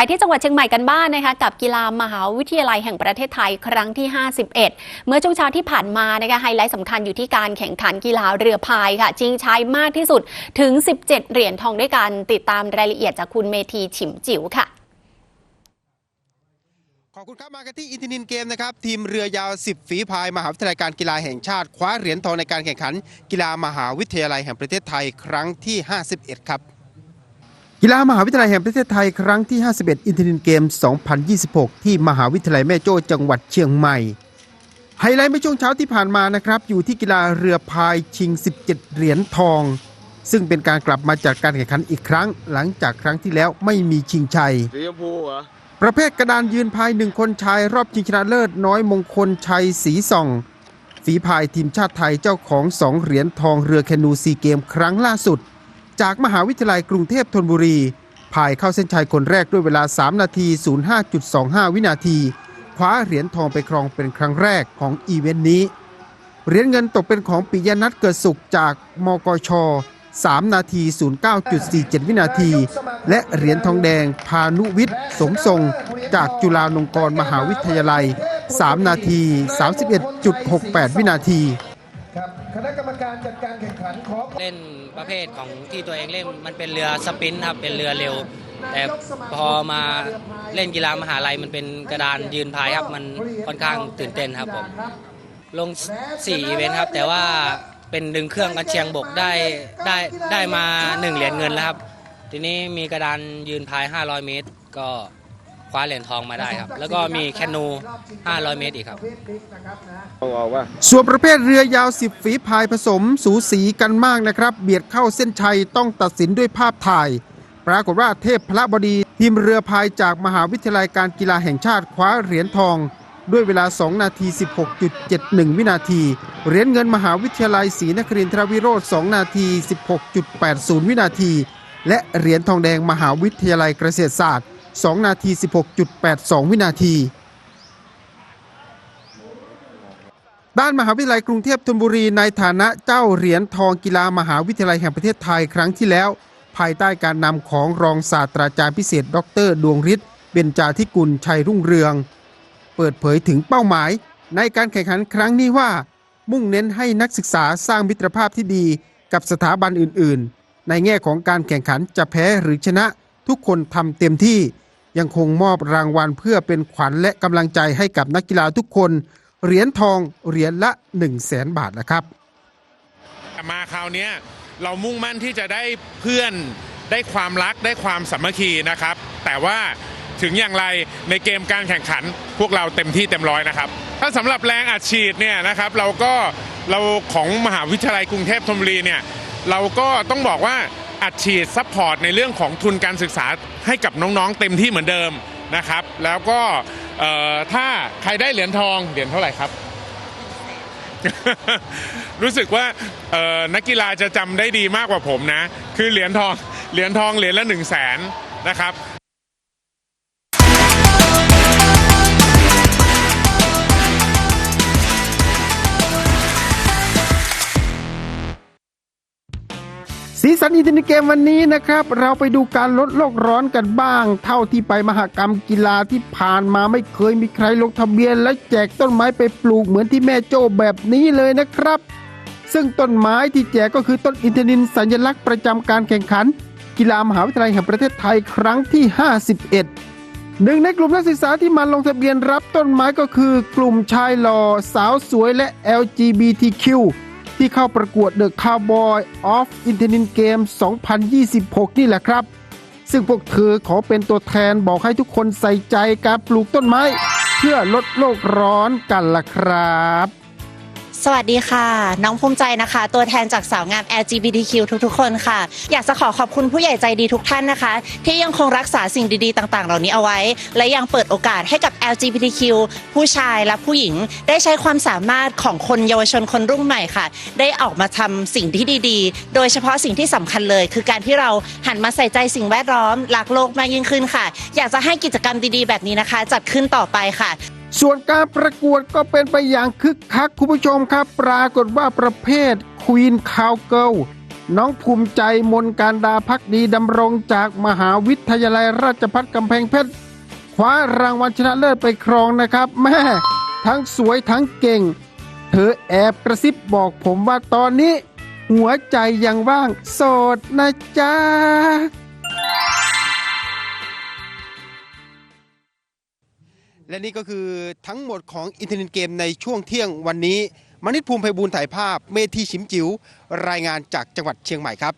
ไปที่จังหวัดเชียงใหม่กันบ้างนนะคะกับกีฬามหาวิทยาลัยแห่งประเทศไทยครั้งที่ 51 เมื่อช่วงเช้าที่ผ่านมานะคะไฮไลท์สำคัญอยู่ที่การแข่งขันกีฬาเรือพายค่ะชิงชัยมากที่สุดถึง 17 เหรียญทองด้วยกันติดตามรายละเอียดจากคุณเมธีฉิมจิ๋วค่ะขอบคุณครับมากันที่อินทินินเกมนะครับทีมเรือยาว 10 ฝีพายมหาวิทยาลัยการกีฬาแห่งชาติ คว้าเหรียญทองในการแข่งขัน กีฬามหาวิทยาลัยแห่งประเทศไทยครั้งที่ 51 ครับ กีฬามหาวิทยาลัยแห่งประเทศไทยครั้งที่ 51 อินทินินเกม 2026 ที่มหาวิทยาลัยแม่โจ้จังหวัดเชียงใหม่ ไฮไลท์เมื่อช่วงเช้าที่ผ่านมานะครับ อยู่ที่กีฬาเรือพายชิง 17 เหรียญทอง ซึ่งเป็นการกลับมาจัดการแข่งขันอีกครั้ง หลังจากครั้งที่แล้วไม่มีชิงชัย สีชมพูเหรอประเภทกระดานยืนพายหนึ่งคนชายรอบชิงชนะเลิศน้อยมงคลชัยสีส่อง ฝีพายทีมชาติไทยเจ้าของสองเหรียญทองเรือแคนูซีเกม ครั้งล่าสุด จากมหาวิทยาลัยกรุงเทพธนบุรีพายเข้าเส้นชัยคนแรกด้วยเวลา 3 นาที 05.25 วินาที คว้าเหรียญทองไปครองเป็นครั้งแรกของอีเวนต์นี้ เหรียญเงินตกเป็นของปิยนัทเกิดสุขจากมกช 3 นาที 09.47 วินาที และเหรียญทองแดงพานุวิทย์ สมทรง จากจุฬาลงกรณ์มหาวิทยาลัย 3 นาที 31.68 วินาที ครับคณะกรรมการจัดการแข่งขันขอเล่นประเภทของที่ตัวเองเล่นมันเป็นเรือสปรินต์ครับเป็นเรือเร็ว แต่พอมาเล่นกีฬามหาลัยมันเป็นกระดานยืนพายครับ มันค่อนข้างตื่นเต้นครับผมลง4อีเวนต์ครับ แต่ว่าเป็นดึงเครื่องกันเชียงบกได้ได้ได้มา 1 เหรียญเงินแล้วครับ ทีนี้มีกระดานยืนพาย 500 เมตรก็ คว้าเหรียญทองมาได้ครับ แล้วก็มีแคนู 500 เมตรอีกครับต้องออกว่าส่วนประเภทเรือยาว 10 ฝีพายผสมสูสีกันมากนะครับ เบียดเข้าเส้นชัยต้องตัดสินด้วยภาพถ่าย ปรากฏว่าเทพพระบดี ทีมเรือพายจากมหาวิทยาลัยการกีฬาแห่งชาติคว้าเหรียญทอง ด้วยเวลา 2 นาที 16.71 วินาที เหรียญเงินมหาวิทยาลัยศรีนครินทรวิโรธ2นาที 16.80 วินาที และเหรียญทองแดงมหาวิทยาลัยเกษตรศาสตร์ 2 นาที 16.82 วินาที ด้านมหาวิทยาลัยกรุงเทพธนบุรีในฐานะเจ้าเหรียญทองกีฬามหาวิทยาลัยแห่งประเทศไทยครั้งที่แล้ว ภายใต้การนำของรองศาสตราจารย์พิเศษ ดร ดวงฤทธิ์เบญจาธิกุลชัยรุ่งเรือง เปิดเผยถึงเป้าหมาย ในการแข่งขันครั้งนี้ว่า มุ่งเน้นให้นักศึกษาสร้างมิตรภาพที่ดีกับสถาบันอื่น ๆ ในแง่ของการแข่งขันจะแพ้หรือชนะทุกคนทำเต็มที่ ยังคงมอบรางวัลเพื่อเป็นขวัญและกำลังใจให้กับนักกีฬาทุกคน เหรียญทองเหรียญละ 1 0 0 0 0แสนบาทนะครับ มาคราวนี้เรามุ่งมั่นที่จะได้เพื่อนได้ความรักได้ความสามัคคีนะครับ แต่ว่าถึงอย่างไรในเกมการแข่งขันพวกเราเต็มที่เต็มร้อยนะครับ ถ้าสำหรับแรงอัดฉีดเนี่ยนะครับเราก็เราของมหาวิทยาลัยกรุงเทพธนบุรีเนี่ยเราก็ต้องบอกว่า อัดฉีดซัพพอร์ตในเรื่องของทุนการศึกษาให้กับน้องๆ เต็มที่เหมือนเดิมนะครับ แล้วก็ถ้าใครได้เหรียญทองเหรียญเท่าไหร่ครับ รู้สึกว่านักกีฬาจะจำได้ดีมากกว่าผมนะ คือเหรียญทองเหรียญทองเหรียญละ1 0 0 0 0แสนนะครับ สีสันอินเทอร์เน็ตเกมวันนี้นะครับ เราไปดูการลดโลกร้อนกันบ้าง เท่าที่ไปมหกรรมกีฬาที่ผ่านมาไม่เคยมีใครลงทะเบียน และแจกต้นไม้ไปปลูกเหมือนที่แม่โจ้แบบนี้เลยนะครับ ซึ่งต้นไม้ที่แจกก็คือต้นอินทนินสัญลักษณ์ประจำการแข่งขัน กีฬามหาวิทยาลัยแห่งประเทศไทยครั้งที่ 51 หนึ่งในกลุ่มนักศึกษาที่มาลงทะเบียนรับต้นไม้ก็คือ กลุ่มชายหล่อสาวสวยและ LGBTQ ที่เข้าประกวด The Cowboy of i n t e r n e t Game 2026 นี่แหละครับ ซึ่งพวกเธอขอเป็นตัวแทนบอกให้ทุกคนใส่ใจการปลูกต้นไม้ เพื่อลดโลกร้อนกันล่ะครับ สวัสดีค่ะ น้องภูมิใจนะคะ ตัวแทนจากสาวงาม LGBTQ ทุกๆ คนค่ะ อยากจะขอขอบคุณผู้ใหญ่ใจดีทุกท่านนะคะ ที่ยังคงรักษาสิ่งดีๆ ต่างๆ เหล่านี้เอาไว้ และยังเปิดโอกาสให้กับ LGBTQ ผู้ชายและผู้หญิง ได้ใช้ความสามารถของคนเยาวชนคนรุ่นใหม่ค่ะ ได้ออกมาทำสิ่งที่ดีๆ โดยเฉพาะสิ่งที่สำคัญเลย คือการที่เราหันมาใส่ใจสิ่งแวดล้อมรักโลกมากยิ่งขึ้นค่ะ อยากจะให้กิจกรรมดีๆ แบบนี้นะคะ จัดขึ้นต่อไปค่ะ ส่วนการประกวดก็เป็นไปอย่างคึกคักคุณผู้ชมครับ ปรากฏว่าประเภท Queen Cowgirl น้องภูมิใจมนการดาพักดีดำรงจากมหาวิทยาลัยราชภัฏกำแพงเพชรคว้ารางวัลชนะเลิศไปครองนะครับ แม่ทั้งสวยทั้งเก่ง เธอแอบกระซิบบอกผมว่าตอนนี้ หัวใจยังว่างโสดนะจ๊ะ และนี่ก็คือทั้งหมดของอินเทอร์เน็ตเกมในช่วงเที่ยงวันนี้ มณิตภูมิไพบูลย์ถ่ายภาพ เมธีชิมจิ๋วรายงานจากจังหวัดเชียงใหม่ครับ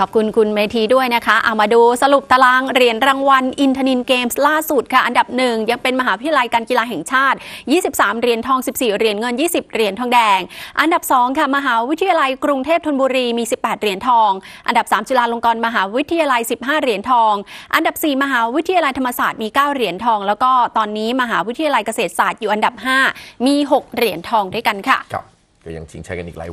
ขอบคุณคุณเมธีด้วยนะคะ เอามาดูสรุปตารางเหรียญรางวัลอินทนินเกมส์ล่าสุดค่ะ อันดับหนึ่งยังเป็นมหาวิทยาลัยการกีฬาแห่งชาติ 23 เหรียญทอง 14 เหรียญเงิน 20 เหรียญทองแดง อันดับ 2 ค่ะ มหาวิทยาลัยกรุงเทพธนบุรีมี 18 เหรียญทอง อันดับ 3 จุฬาลงกรณ์มหาวิทยาลัย 15 เหรียญทอง อันดับ 4 มหาวิทยาลัยธรรมศาสตร์มี 9 เหรียญทอง แล้วก็ตอนนี้มหาวิทยาลัยเกษตรศาสตร์อยู่อันดับ 5 มี 6 เหรียญทองด้วยกันค่ะครับก็ยังชิงชัยกันอีกหลาย